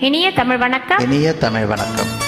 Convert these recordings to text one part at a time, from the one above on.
இனிய தமிழ் வணக்கம். இனிய தமிழ் வணக்கம்.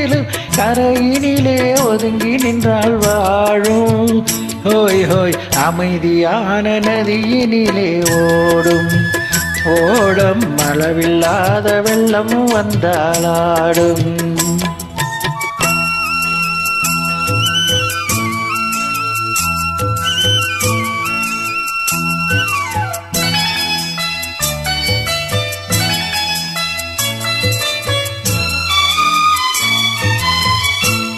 கரையினிலே ஒதுங்கி நின்றால் வாழும். ஹோய் ஹோய் அமைதியான நதியினிலே ஓடும். ஓடம் அளவில்லாத வெள்ளம் வந்தாலாடும்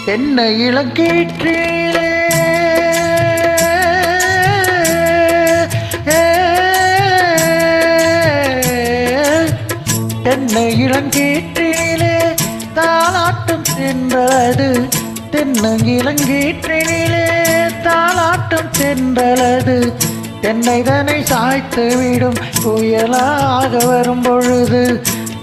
என்ன இளங்கீற்றிலே என்ன இளங்கீற்றிலே. தாளாட்டம் சென்றது தென்ன இளங்கீற்றினிலே தாளாட்டம் தென்னை தன்னை சாய்த்து விடும் புயலாக வரும் பொழுது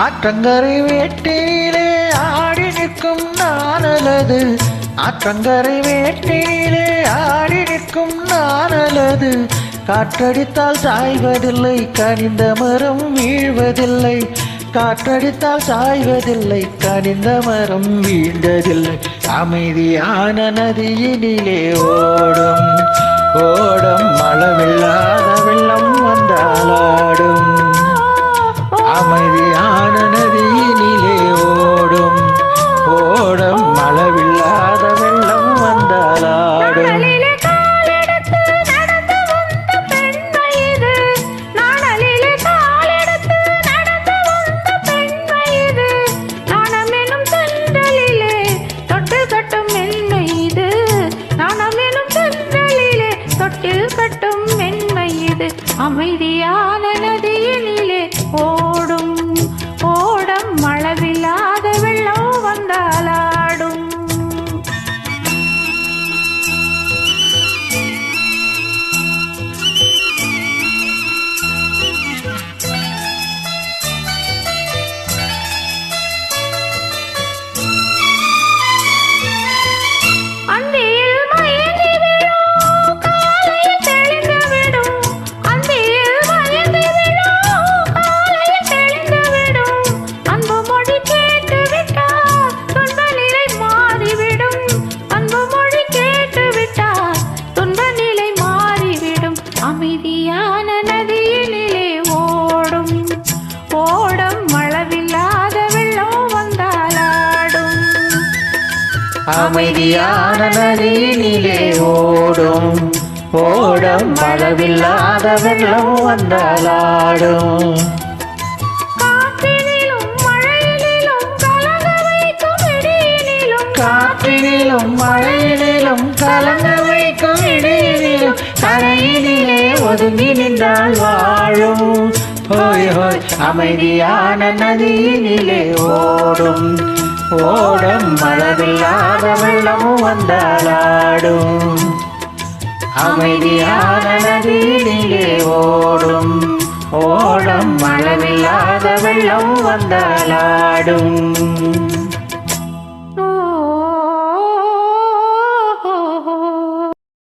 ஆற்றங்கரை வேட்டியிலே ஆடி நிற்கும் நானலது. ஆற்றங்கரை வேட்டியிலே ஆடி நிற்கும் நானலது. காற்றடித்தால் சாய்வதில்லை கனிந்த மரம் வீழ்வதில்லை. காற்றடித்தால் சாய்வதில்லை கனிந்த மரம் வீழ்ந்ததில்லை. அமைதியான நதியினிலே ஓடும் ஓடும். அமைதியான நதியினிலே ஓடும். ஓடம் அளவில்லாத வெள்ளம் வந்தாலாடும். அமைதியான நதியினிலே ஓடும். ஓடம் அளவில்லாத வெள்ளம் வந்தாலாடும். காற்றினிலும் மழையினிலும் கலங்க ஒதுங்கி நின்றால் வாழும். ஹோய் ஹோய் அமைதியான நதியினிலே ஓடும். ஓடும் அளவில்லாத வெள்ளமும் வந்தாலாடும் அமைதியான நதியினிலே ஓடும். ஓடும் அளவில்லாத வெள்ளமும் வந்தாலாடும்